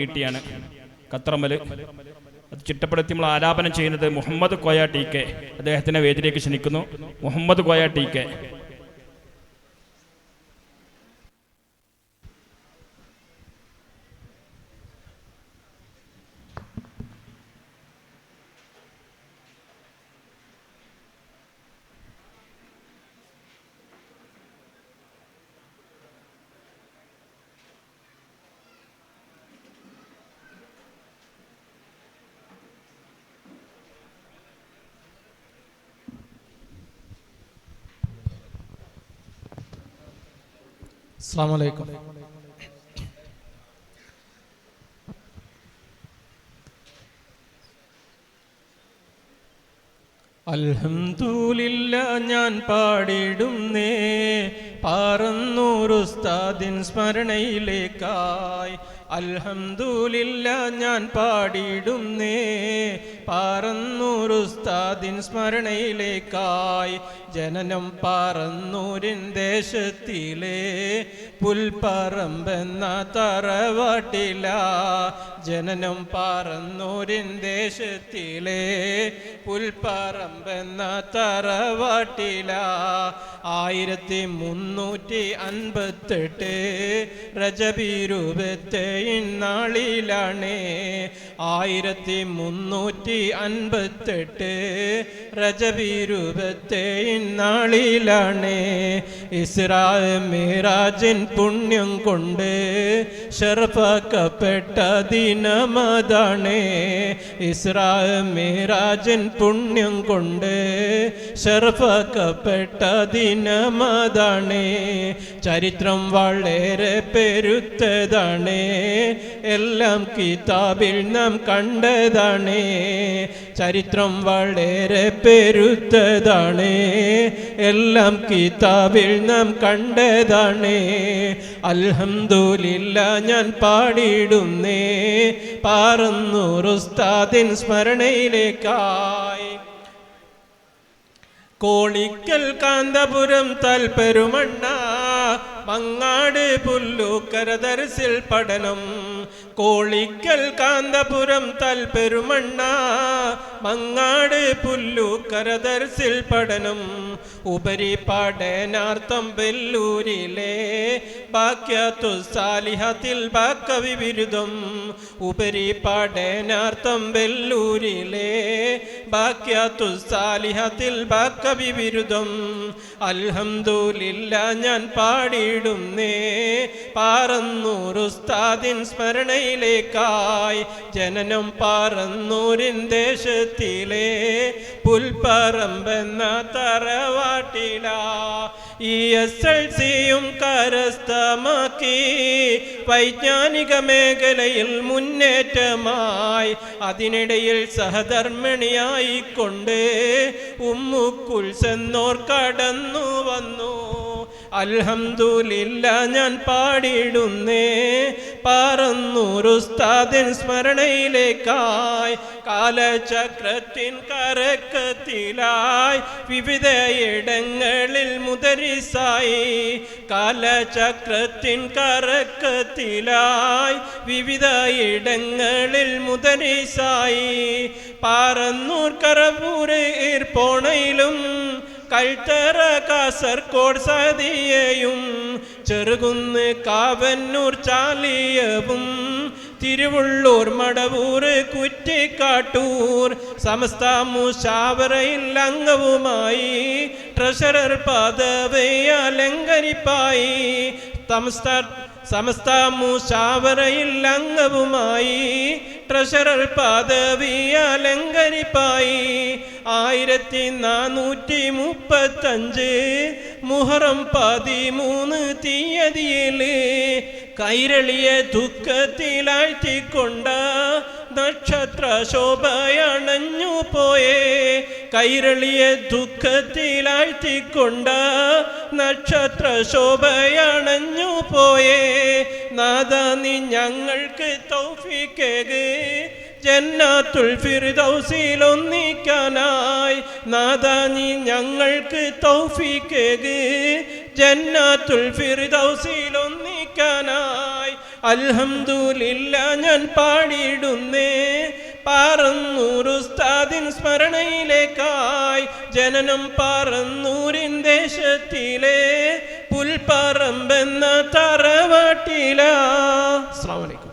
കിട്ടിയാണ്. കത്രമ്മൽ അത് ചിട്ടപ്പെടുത്തി നമ്മൾ ആലാപനം ചെയ്യുന്നത് മുഹമ്മദ് കോയ ടി കെ. അദ്ദേഹത്തിനെ വേദിയിലേക്ക് ക്ഷണിക്കുന്നു. Muhammad Koya T K. അസ്സാം വലൈക്കും അൽഹംദുലില്ല ഞാൻ പാടിടുന്നേ. പാറന്നൂറുസ്താദിൻ സ്മരണയിലേക്കായി. അൽഹംദുലില്ല ഞാൻ പാടിയിടുന്നേ. പാറന്നൂറുസ്താദിൻ സ്മരണയിലേക്കായി ജനനം പാറന്നൂരിൻ ദേശത്തിലെ. പുൽപ്പറമ്പെന്ന തറവാട്ടില ജനനം പാറന്നൂരിൻ ദേശത്തിലെ. പുൽപ്പറമ്പെന്ന തറവാട്ടില ആയിരത്തി മുന്നൂറ്റി അൻപത്തെട്ട് രജബീരുപത്തെ ഇന്നാളിലാണ്. ആയിരത്തി മുന്നൂറ്റി അൻപത്തെട്ട് രജബീരുപത്തെ ഇന്നാളിലാണ്. ഇസ്രാ മിറാജിൻ പുണ്യം കൊണ്ട് ഷർഫാക്കപ്പെട്ട ദിനമതാണ് ഇസ്രാ മിറാജിൻ പുണ്യം കൊണ്ട് ഷർഫാക്കപ്പെട്ട ദിനമതാണ് ചരിത്രം വളരെ പെരുത്തതാണ് എല്ലാം കിതാബിൽ നാം കണ്ടതാണേ. ചരിത്രം വളരെ പെരുത്തതാണേ. എല്ലാം കിതാബിൽ നാം കണ്ടതാണേ. അൽഹംദുലില്ല ഞാൻ പാടിയിടുന്നേ. പാറന്നൂറുസ്താദിൻ സ്മരണയിലേക്കായി. കോളിക്കൽ കാന്തപുരം തൽപെരുമണ്ണ മങ്ങാട് പുല്ലൂക്കര ദർസിൽ പഠനം. കോളിക്കൽ കാന്തപുരം തൽപെരുമണ്ണ മങ്ങാട് പുല്ലൂക്കര ദർസിൽ പഠനം. ഉപരി പഠനാർത്ഥം വെല്ലൂരിലെ ബാക്യത്തു ബിരുദം. ഉപരി പഠനാർത്ഥം വെല്ലൂരിലെ ബാക്യത്തു സാലിഹത്തിൽ ബാക്കവി ബിരുദം. അൽഹംദൂലില്ല ഞാൻ പാടിയിടുന്നേ പാറന്നൂറുസ്താദിൻ സ്മരണയിലേക്കായി. ജനനം പാറന്നൂരിൻ ദേശത്തിലെ പുൽപ്പറമ്പെന്ന തറവാട്ടില. ഈ എസ് എൽ സിയും കരസ്ഥമാക്കി വൈജ്ഞാനിക മേഖലയിൽ മുന്നേറ്റമായി. അതിനിടയിൽ സഹധർമ്മിണിയായിക്കൊണ്ട് ഉമ്മുക്കുൽസെന്നോർ കടന്നു വന്നു. അൽഹംദുലില്ല ഞാൻ പാടിയിടുന്നേ. പറന്നൂറുസ്താദിൻ സ്മരണയിലേക്കായി. കാലചക്രത്തിൻ കരക്കത്തിലായി. വിവിധയിടങ്ങളിൽ മുദരിസായി കാലചക്രത്തിൻ കറക്കത്തിലായി വിവിധ ഇടങ്ങളിൽ മുദരിസായി പാറന്നൂർ കറവൂര് ഈർപ്പോണയിലും കൽത്തറ കാസർകോട് സതിയെയും ചെറുകുന്ന് കാവന്നൂർ ചാലിയവും തിരുവള്ളൂർ മടവൂർ കുറ്റിക്കാട്ടൂർ സമസ്ത മുഷാവറയിൽ അംഗവുമായി ട്രഷറർ പദവി അലങ്കരിപ്പായി സമസ്ത സമസ്ത മുഷാവറയിൽ അംഗവുമായി ട്രഷറർ പദവി അലങ്കരിപ്പായി. ആയിരത്തി നാനൂറ്റി മുപ്പത്തഞ്ച് മുഹറം പതിമൂന്ന് തീയതിയിൽ കൈരളിയ ദുഃഖത്തിലാഴ്ത്തിക്കൊണ്ട നക്ഷത്ര ശോഭയണഞ്ഞു പോയേ. കൈരളിയെ ദുഃഖത്തിലാഴ്ത്തിക്കൊണ്ട നക്ഷത്ര ശോഭയണഞ്ഞു പോയേ. നാദ നീ ഞങ്ങൾക്ക് തൗഫിക്കേക്. ജന്നാത്തുൽ ഫിർദൗസിലൊന്നിക്കാനായി നാദ നീ ഞങ്ങൾക്ക് തൗഫിക്കേക്. ജന്നാത്തുൽ ഫിർദൗസിൽ ഒന്നിക്കാനായി അൽഹംദുലില്ല ഞാൻ പാടിയിടുന്നേ. പാറന്നൂറുസ്താദിൻ സ്മരണയിലേക്കായി ജനനം പാറന്നൂരിൻ ദേശത്തിലെ. പുൽപ്പറമ്പെന്ന തറവാട്ടില. അസ്സാം